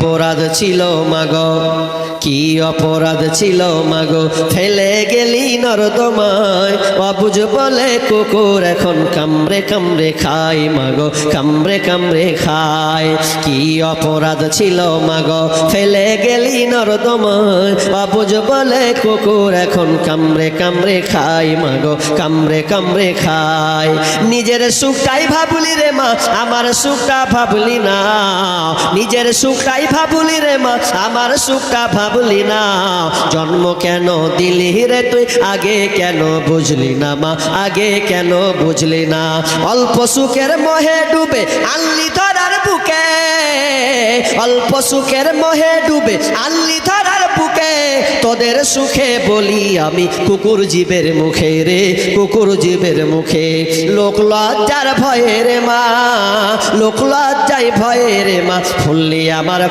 অপরাধ ছিল মাগো। কি অপরাধ ছিল মাগো? ফেলে গেলি নরদমায়। অবুঝ বলে কুকুর এখন কামড়ে কামড়ে খায় মাগো, কামড়ে কামড়ে খায়। কি অপরাধ ছিল মাগো? ফেলে গেলি নরদমায়। অবুঝ বলে কুকুর এখন কামড়ে কামড়ে খায় মাগো, কামড়ে কামড়ে খায়। নিজের সুখটাই ভাবলি রে মা, আমার সুখটা ভাবলি না। নিজের সুখটাই ভাবলি রে মা, আমার সুখটা ভাবলি না? জন্ম কেন দিলি রে তুই? আগে কেন বুঝলি না মা? আগে কেন বুঝলি না? অল্প সুখের মোহে ডুবে আনলি ধরার বুকে। অল্প সুখের মোহে ডুবে আনলি ধরার বুকে। তোদের সুখে বলি আমি কুকুর জীবের মুখে রে, কুকুর জীবের মুখে। লোক লজ্জার ভয়ে রে মা, লোক লজ্জায় ভয়ে রে মা। ফুললি আমার